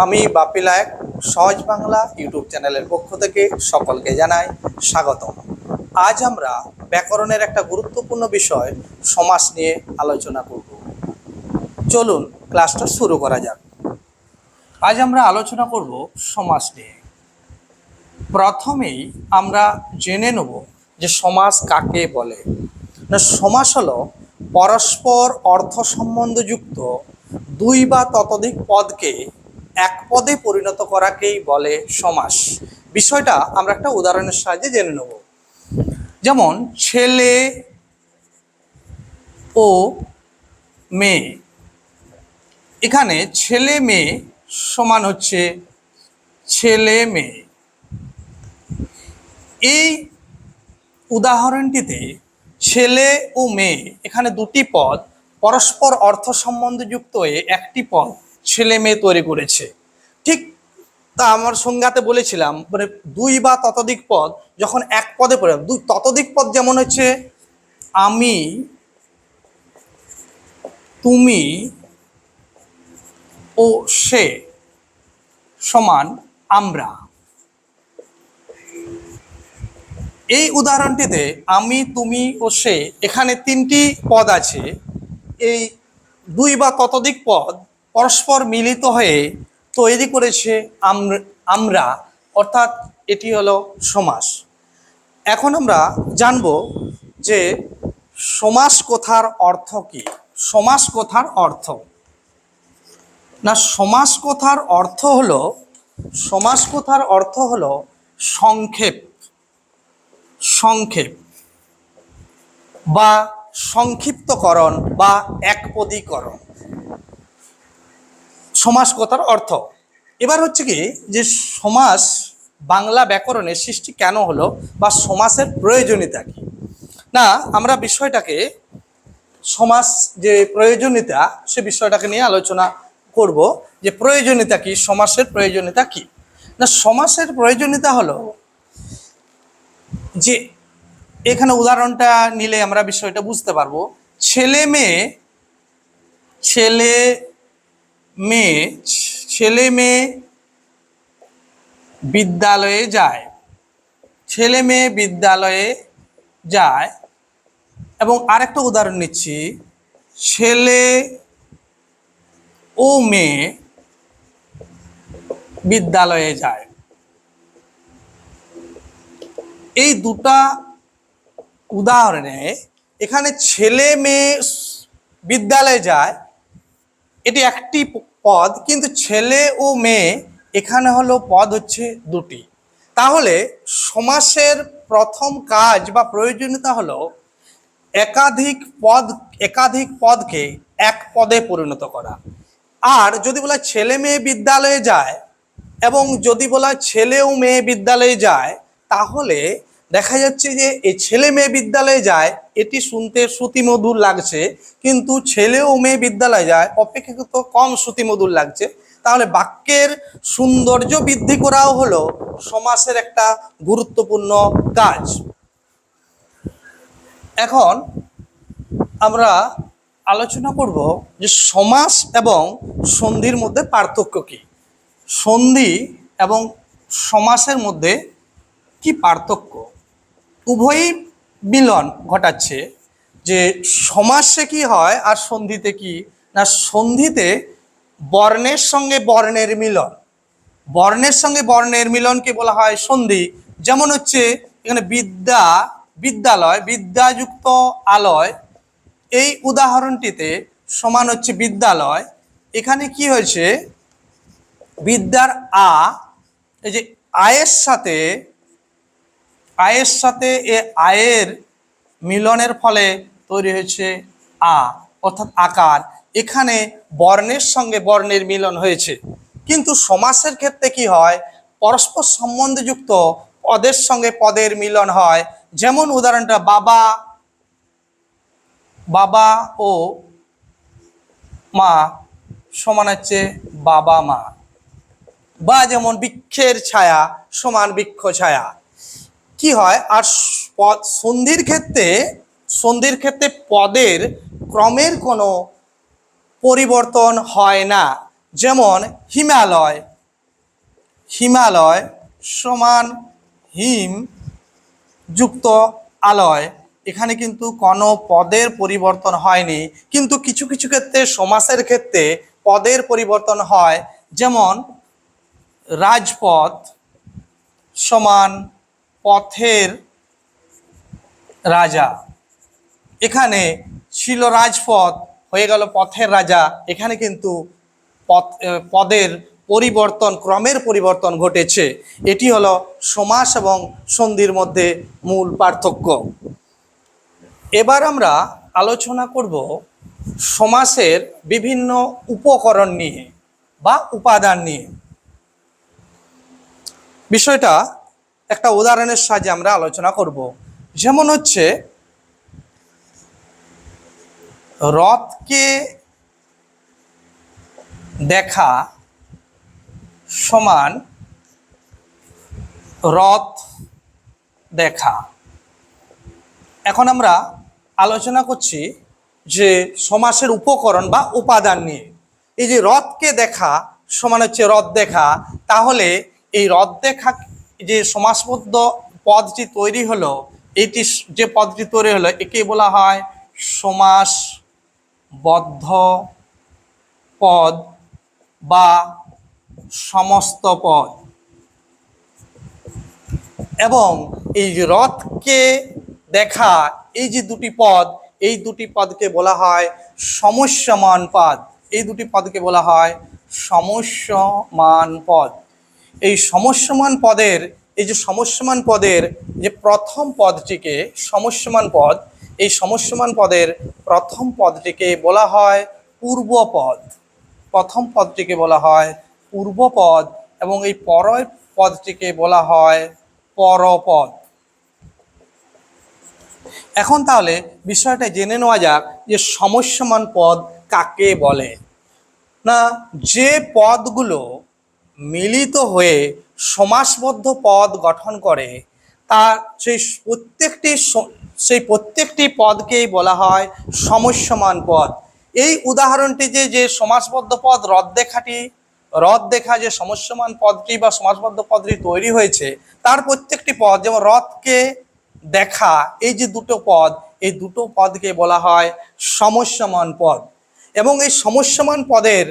আমি বাপিলায়ক সহজ বাংলা ইউটিউব চ্যানেলের পক্ষ থেকে সকলকে জানাই স্বাগতম। আজ আমরা ব্যাকরণের একটা গুরুত্বপূর্ণ বিষয় সমাস নিয়ে আলোচনা করব। চলুন, ক্লাসটা শুরু করা যাক। আজ আমরা আলোচনা করব সমাস নিয়ে। প্রথমেই আমরা জেনে নেব যে সমাস কাকে বলে। না, সমাস হলো পরস্পর অর্থ সম্বন্ধযুক্ত দুই বা ততোধিক পদকে এক পদে পরিণত করাকেই বলে সমাস। বিষয়টা আমরা একটা উদাহরণের সাহায্যে জেনে নেব। যেমন, ছেলে ও মেয়ে। এখানে ছেলে মেয়ে সমান হচ্ছে ছেলে মেয়ে। এই উদাহরণটিতে ছেলে ও মেয়ে, এখানে দুটি পদ, পরস্পর অর্থ সম্বন্ধযুক্ত হয়ে একটি পদ ছেলে মেয়ে তৈরি করেছে। ঠিক তা আমার সংজ্ঞাতে বলেছিলাম মানে দুই বা ততোধিক পদ যখন এক পদে পড়ে, দুই ততোধিক পদ যেমন হচ্ছে, আমি, তুমি ও সে সমান আমরা। এই উদাহরণটিতে আমি, তুমি ও সে, এখানে তিনটি পদ আছে। এই দুই বা ততোধিক পদ পরস্পর মিলিত হয়ে তৈরি করেছে আম- আমরা, অর্থাৎ এটি হলো সমাস। এখন আমরা জানব যে সমাস কথার অর্থ কি? সমাস কথার অর্থ। না, সমাস কথার অর্থ হলো, সমাস কথার অর্থ হলো সংক্ষেপ। সংক্ষেপ। বা সংক্ষিপ্তকরণ বা একপদীকরণ। সমাস কথার অর্থ। এবার হচ্ছে কি যে সমাস বাংলা ব্যাকরণের সৃষ্টি কেন হলো বা সমাসের প্রয়োজনীয়তা কি? না, আমরা বিষয়টাকে সমাস যে প্রয়োজনীয়তা সে বিষয়টাকে নিয়ে আলোচনা করব যে প্রয়োজনীয়তা কি, সমাসের প্রয়োজনীয়তা কি? না, সমাসের প্রয়োজনীয়তা হলো যে এখানে উদাহরণটা নিলে আমরা বিষয়টা বুঝতে পারব। ছেলে মেয়ে ছেলে মেয়ে, ছেলে মেয়ে বিদ্যালয়ে যায়। ছেলে মেয়ে বিদ্যালয়ে যায়। এবং আরেকটা উদাহরণ নিচ্ছি। ছেলে ও মেয়ে বিদ্যালয়ে যায়। এই দুটা উদাহরণে এখানে ছেলে মেয়ে বিদ্যালয়ে যায় এটি একটি পদ, কিন্তু ছেলে ও মেয়ে এখানে হলো পদ হচ্ছে দুটি। তাহলে সমাসের প্রথম কাজ বা প্রয়োজনীয়তা হলো একাধিক পদ, একাধিক পদকে এক পদে পরিণত করা। আর যদি বলা ছেলে মেয়ে বিদ্যালয়ে যায় এবং যদি বলা ছেলে ও মেয়ে বিদ্যালয়ে যায়, তাহলে দেখা যাচ্ছে যে এই ছেলে মেয়ে বিদ্যালয়ে যায়, এটি শুনতে শ্রুতিমধুর লাগছে, কিন্তু ছেলে ও মেয়ে বিদ্যালয়ে যায় অপেক্ষাকৃত কম শ্রুতিমধুর লাগছে। তাহলে বাক্যের সৌন্দর্য বৃদ্ধি করাও হলো সমাসের একটা গুরুত্বপূর্ণ কাজ। এখন আমরা আলোচনা করব যে সমাস এবং সন্ধির মধ্যে পার্থক্য কি। সন্ধি এবং সমাসের মধ্যে কি পার্থক্য? উভয়ই মিলন ঘটাচ্ছে যে সমাসে কি হয় আর সন্ধিতে কি? না, সন্ধিতে বর্ণের সঙ্গে বর্ণের মিলন। বর্ণের সঙ্গে বর্ণের মিলনকে বলা হয় সন্ধি। যেমন হচ্ছে এখানে বিদ্যা, বিদ্যালয়, বিদ্যাযুক্ত আলয়। এই উদাহরণটিতে সমান হচ্ছে বিদ্যালয়। এখানে কি হয়েছে? বিদ্যার আ, এই যে আয়ের সাথে আয়ের সাথে এ আয়ের মিলনের ফলে তৈরি হয়েছে আ, অর্থাৎ আকার। এখানে বর্ণের সঙ্গে বর্ণের মিলন হয়েছে। কিন্তু সমাসের ক্ষেত্রে কি হয়? পরস্পর সম্বন্ধযুক্ত পদের সঙ্গে পদের মিলন হয়। যেমন উদাহরণটা বাবা বাবা ও মা সমান হচ্ছে বাবা মা। বা যেমন বৃক্ষের ছায়া সমান বৃক্ষ ছায়া। কি হয়? আর সন্ধির ক্ষেত্রে সন্ধির ক্ষেত্রে পদের ক্রমের কোনো পরিবর্তন হয় না। যেমন হিমালয় হিমালয় সমান হিম যুক্ত আলয়। এখানে কিন্তু কোনো পদের পরিবর্তন হয়নি। কিন্তু কিছু কিছু ক্ষেত্রে সমাসের ক্ষেত্রে পদের পরিবর্তন হয়। যেমন রাজপথ সমান পথের রাজা। এখানে ছিল রাজপথ, হয়ে গেল পথের রাজা। এখানে কিন্তু পথ পদের পরিবর্তন, ক্রমের পরিবর্তন ঘটেছে। এটি হলো সমাস এবং সন্ধির মধ্যে মূল পার্থক্য। এবার আমরা আলোচনা করব সমাসের বিভিন্ন উপকরণ নিয়ে বা উপাদান নিয়ে। বিষয়টা একটা উদাহরণের সাহায্যে আমরা আলোচনা করব। যেমন হচ্ছে, রথকে দেখা সমান রথ দেখা। এখন আমরা আলোচনা করছি যে সমাসের উপকরণ বা উপাদান নিয়ে। এই যে রথকে দেখা সমান হচ্ছে রথ দেখা, তাহলে এই রথ দেখা যে সমাসবদ্ধ পদটি তৈরি হলো এইটি স- যে পদটি তৈরি হলো, একে বলা হয় সমাসবদ্ধ পদ বা সমস্ত পদ। এবং এই যে রথকে দেখা, এই যে দুটি পদ, এই দুটি পদকে বলা হয় সমস্যমান পদ। এই দুটি পদকে বলা হয় সমস্যমান পদ। এই সমস্যমান পদের, এই যে সমস্যমান পদের, যে প্রথম পদটিকে সমস্যমান পদ, এই সমস্যমান পদের প্রথম পদটিকে বলা হয় পূর্বপদ। প্রথম পদটিকে বলা হয় পূর্বপদ এবং এই পর পদটিকে বলা হয় পরপদ। এখন তাহলে বিষয়টা জেনে নেওয়া যাক যে সমস্যমান পদ কাকে বলে। না, যে পদগুলো মিলিত হয়ে সমাসবদ্ধ পদ গঠন করে তার সেই প্রত্যেকটি সেই প্রত্যেকটি পদকেই বলা হয় সমস্যমান পদ। এই উদাহরণটি যে যে সমাসবদ্ধ পদ রদ দেখাটি রথ দেখা যে সমস্যমান পদটি বা সমাসবদ্ধ পদটি তৈরি হয়েছে, তার প্রত্যেকটি পদ, যেমন রথকে দেখা, এই যে দুটো পদ, এই দুটো পদকে বলা হয় সমস্যমান পদ। এবং এই সমস্যমান পদের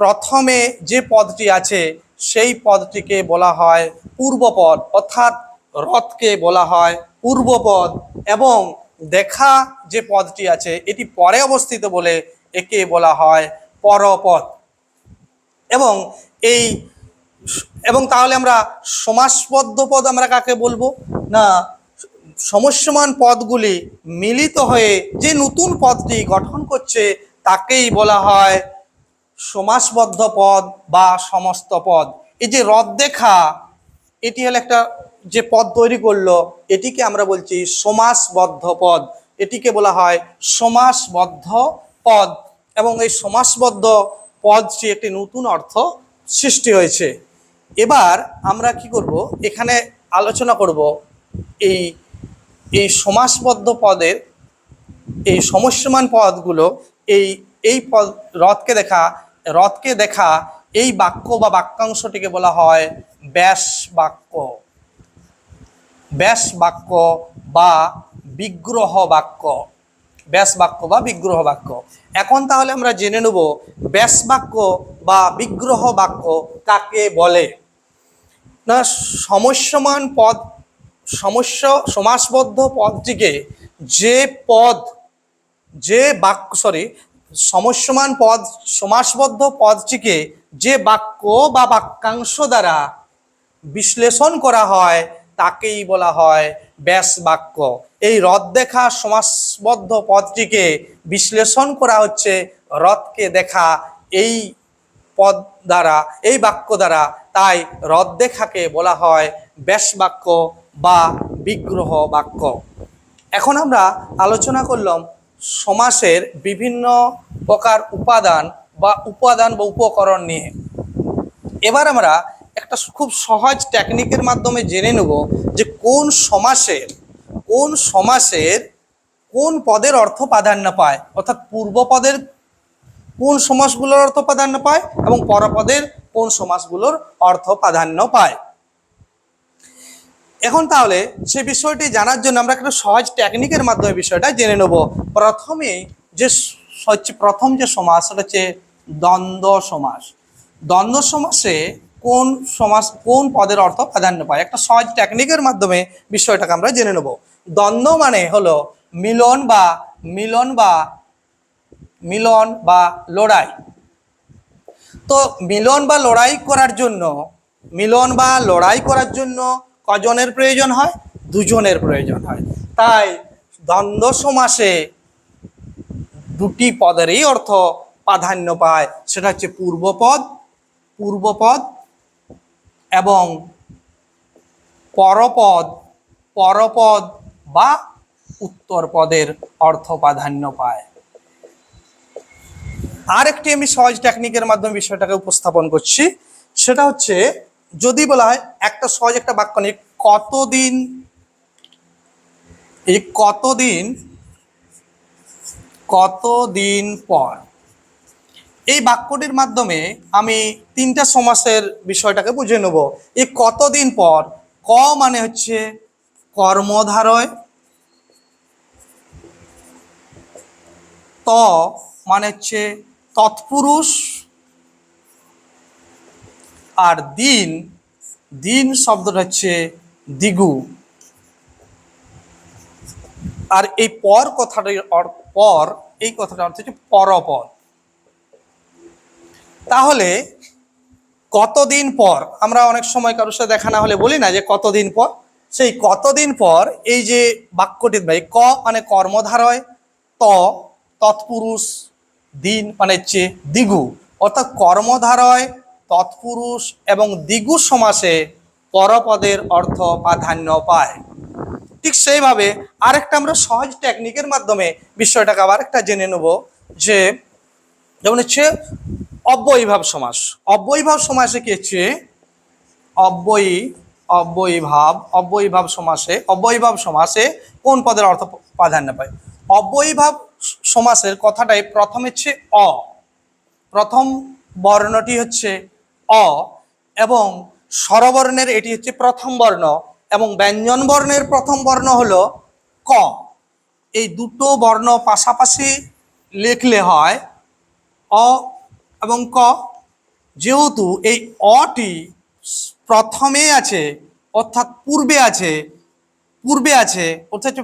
প্রথমে যে পদটি আছে সেই পদটিকে বলা হয় পূর্বপদ, অর্থাৎ রথকে বলা হয় পূর্বপদ। এবং দেখা যে পদটি আছে, এটি পরে অবস্থিত বলে একে বলা হয় পরপদ। এবং এই এবং তাহলে আমরা সমাসবদ্ধ পদ আমরা কাকে বলব? না, সমস্যমান পদগুলি মিলিত হয়ে যে নতুন পদটি গঠন করছে, তাকেই বলা হয় সমাসবদ্ধ পদ বা সমস্ত পদ। এই যে রদ দেখা এটি হলো একটা যে পদ তৈরি করল, এটিকে আমরা বলছি সমাসবদ্ধ পদ। এটিকে বলা হয় সমাসবদ্ধ পদ এবং এই সমাসবদ্ধ পদ পদটি একটি নতুন অর্থ সৃষ্টি হয়েছে। এবার আমরা কি করব? এখানে আলোচনা করব এই এই সমাসবদ্ধ পদের, এই সমস্যমান পদগুলো, এই এই পদ রথকে দেখা রথকে দেখা এই বাক্য বা বাক্যাংশটিকে বলা হয় ব্যাস বাক্য। ব্যাস বাক্য বা বিগ্রহ বাক্য। ব্যাস বাক্য বা বিগ্রহ বাক্য। এখন তাহলে আমরা জেনে নেব ব্যাস বাক্য বা বিগ্রহ বাক্য কাকে বলে। না, সমস্যমান পদ, সমস্যা, সমাসবদ্ধ পদটিকে যে পদ, যে বাক্য সরি সমস্যমান পদ, সমাসবদ্ধ পদটিকে যে বাক্য বা বাক্যাংশ দ্বারা বিশ্লেষণ করা হয়, তাকেই বলা হয় ব্যাস বাক্য। এই রথ দেখা সমাসবদ্ধ পদটিকে বিশ্লেষণ করা হচ্ছে রথকে দেখা এই পদ দ্বারা, এই বাক্য দ্বারা। তাই রথ দেখাকে বলা হয় ব্যাস বাক্য বা বিগ্রহ বাক্য। এখন আমরা আলোচনা করলাম সমাসের বিভিন্ন প্রকার উপাদান বা উপাদান বা উপকরণ নিয়ে। এবার আমরা একটা খুব সহজ টেকনিকের মাধ্যমে জেনে নেব যে কোন সমাসের কোন সমাসের কোন পদের অর্থ প্রাধান্য পায়। অর্থাৎ পূর্ব পদের কোন সমাসগুলোর অর্থ প্রাধান্য পায় এবং পরপদের কোন সমাসগুলোর অর্থ প্রাধান্য পায়। এখন তাহলে সেই বিষয়টি জানার জন্য আমরা একটা সহজ টেকনিকের মাধ্যমে বিষয়টা জেনে নেব। প্রথমে যে হচ্ছে প্রথম যে সমাস সেটা হচ্ছে দ্বন্দ্ব সমাস। দ্বন্দ্ব সমাসে কোন সমাস, কোন পদের অর্থ প্রাধান্য পায়? একটা সহজ টেকনিকের মাধ্যমে বিষয়টাকে আমরা জেনে নেব। দ্বন্দ্ব মানে হলো মিলন বা মিলন বা মিলন বা লড়াই। তো মিলন বা লড়াই করার জন্য, মিলন বা লড়াই করার জন্য কজনের প্রয়োজন হয়? দুজনের প্রয়োজন হয়। তাই দ্বন্দ্ব সমাসে দুটি পদেরই অর্থ প্রাধান্য পায়। সেটা হচ্ছে পূর্বপদ পূর্বপদ এবং পরপদ পরপদ বা উত্তর পদের অর্থ প্রাধান্য পায়। আরেকটি আমি সহজ টেকনিকের মাধ্যমে বিষয়টাকে উপস্থাপন করছি। সেটা হচ্ছে যদি বলা হয়, একটা সহজ একটা বাক্য নিয়ে, কতদিন, এই কতদিন কতদিন পর? এই বাক্যটির মাধ্যমে আমি তিনটা সমাসের বিষয়টাকে বুঝে নেব। এই কতদিন পর, ক মানে হচ্ছে কর্মধারয়, ত মানে হচ্ছে তৎপুরুষ আর দিন দিন শব্দটা হচ্ছে দিগু। আর এই পর কথাটির পর, এই কথাটার অর্থ হচ্ছে পরপদ তাহলে কতদিন পর, আমরা অনেক সময় কারোর সাথে দেখা না হলে বলি না যে কতদিন পর? সেই কতদিন পর এই যে বাক্যটি ভাই, ক মানে কর্মধারয় ত তৎপুরুষ, দিন মানে হচ্ছে দিগু। অর্থাৎ কর্মধারয় তৎপুরুষ এবং দিগু সমাসে পরপদের অর্থ প্রাধান্য পায়। ঠিক সেইভাবে আরেকটা আমরা সহজ টেকনিকের মাধ্যমে বিষয়টাকে আবার একটা জেনে নেব যে, যেমন হচ্ছে অব্যয়ীভাব সমাস। অব্যয়ীভাব সমাসে কি হচ্ছে? অব্যয়ী, অব্যয়ীভাব অব্যয়ীভাব সমাসে অব্যয়ীভাব সমাসে কোন পদের অর্থ প্রাধান্য পায়? অব্যয়ীভাব সমাসের কথাটাই প্রথম হচ্ছে অ। প্রথম বর্ণটি হচ্ছে অ এবং স্বরবর্ণের এটি হচ্ছে প্রথম বর্ণ এবং ব্যঞ্জন বর্ণের প্রথম বর্ণ হলো ক। এই দুটো বর্ণ পাশাপাশি লিখলে হয় অ এবং ক। যেহেতু এই অটি প্রথমে আছে, অর্থাৎ পূর্বে আছে পূর্বে আছে, অর্থাৎ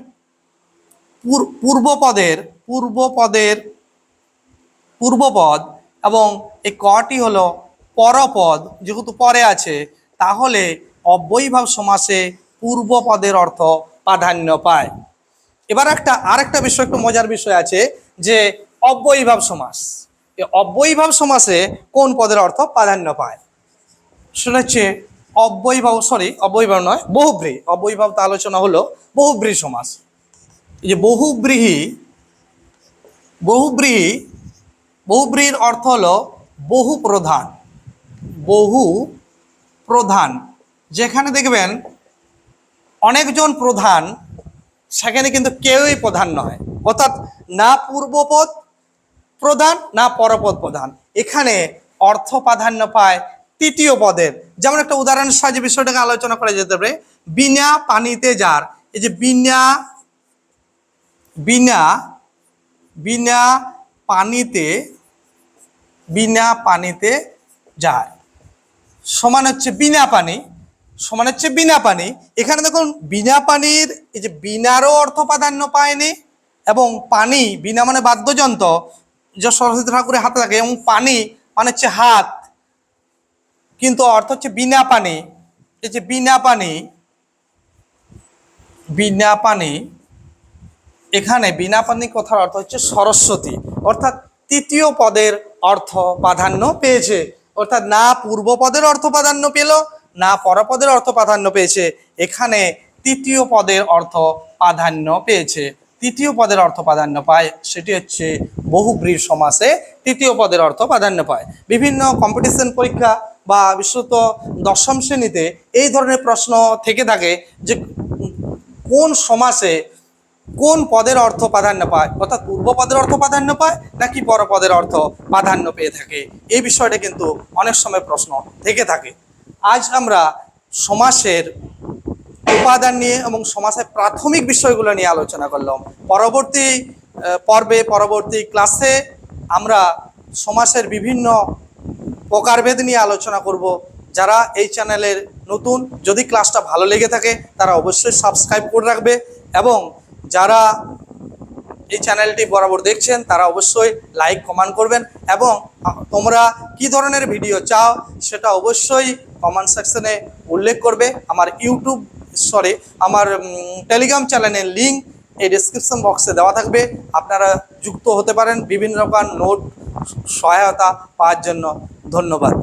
পূর্বপদের পূর্বপদের, পূর্বপদ এবং এই কটি হলো পরপদ যেহেতু পরে আছে, তাহলে অব্যয়ীভাব সমাসে পূর্বপদের অর্থ প্রাধান্য পায়। এবার একটা, আরেকটা বিষয়, একটু মজার বিষয় আছে যে অব্যয়ীভাব সমাস। অব্যয়ীভাব সমাসে কোন পদের অর্থ প্রাধান্য পায়? সেটা হচ্ছে অব্যয়ীভাব সরি অব্যয়ীভাব নয়, বহুব্রী। অব্যয়ীভাব তো আলোচনা হলো বহুব্রী সমাস। এই যে বহুব্রীহি বহুব্রীহি বহুব্রীর অর্থ হলো বহু প্রধান বহু প্রধান। যেখানে দেখবেন অনেকজন প্রধান, সেখানে কিন্তু কেউই প্রধান নয়। অর্থাৎ না পূর্বপদ প্রধান, না পরপদ প্রধান। এখানে অর্থ প্রাধান্য পায় তৃতীয় পদের যেমন একটা উদাহরণের সাহায্যে বিষয়টাকে আলোচনা করা যেতে পারে। বিনা পানিতে যার, এই যে বিনা বিনা বিনা পানিতে বিনা পানিতে যায় সমান হচ্ছে বিনা পানি, সমান হচ্ছে বিনা পানি। এখানে দেখুন, বিনা পানির এই যে বিনারও অর্থ প্রাধান্য পায়নি এবং পানি, বিনা মানে বাদ্যযন্ত্র, যা সরস্বতী ঠাকুরের হাতে থাকে, এবং পানি মানে হচ্ছে হাত। কিন্তু অর্থ হচ্ছে বিনা পানি। এই যে বিনা পানি বিনা পানি, এখানে বিনা পানি কথার অর্থ হচ্ছে সরস্বতী, অর্থাৎ তৃতীয় পদের অর্থ প্রাধান্য পেয়েছে। অর্থাৎ না পূর্ব পদের অর্থ প্রাধান্য পেল, না পরপদের অর্থ প্রাধান্য পেয়েছে। এখানে তৃতীয় পদের অর্থ প্রাধান্য পেয়েছে। তৃতীয় পদের অর্থ প্রাধান্য পায়, সেটি হচ্ছে বহুব্রীর সমাসে তৃতীয় পদের অর্থ প্রাধান্য পায়। বিভিন্ন কম্পিটিশন পরীক্ষা বা বিশেষত দশম শ্রেণীতে এই ধরনের প্রশ্ন থেকে থাকে যে কোন সমাসে কোন পদের অর্থ প্রাধান্য পায়? অর্থাৎ পূর্ব পদের অর্থ প্রাধান্য পায় নাকি পর পদের অর্থ প্রাধান্য পেয়ে থাকে? এই বিষয়টা কিন্তু অনেক সময় প্রশ্ন থেকে থাকে। আজ আমরা সমাসের উপাদান নিয়ে এবং সমাজের প্রাথমিক বিষয়গুলো নিয়ে আলোচনা করলাম। পরবর্তী পর্বে, পরবর্তী ক্লাসে আমরা সমাজের বিভিন্ন প্রকারভেদ নিয়ে আলোচনা করব। যারা এই চ্যানেলের নতুন, যদি ক্লাসটা ভালো লেগে থাকে, তারা অবশ্যই সাবস্ক্রাইব করে রাখবে এবং যারা এই চ্যানেলটি বরাবর দেখছেন, তারা অবশ্যই লাইক, কমেন্ট করবেন এবং তোমরা কি ধরনের ভিডিও চাও সেটা অবশ্যই কমেন্ট সেকশনে উল্লেখ করবে। আমার ইউটিউব, সরি, আমার টেলিগ্রাম চ্যানেলের লিঙ্ক এই ডিসক্রিপশন বক্সে দেওয়া থাকবে। আপনারা যুক্ত হতে পারেন বিভিন্ন রকম নোট সহায়তা পাওয়ার জন্য। ধন্যবাদ।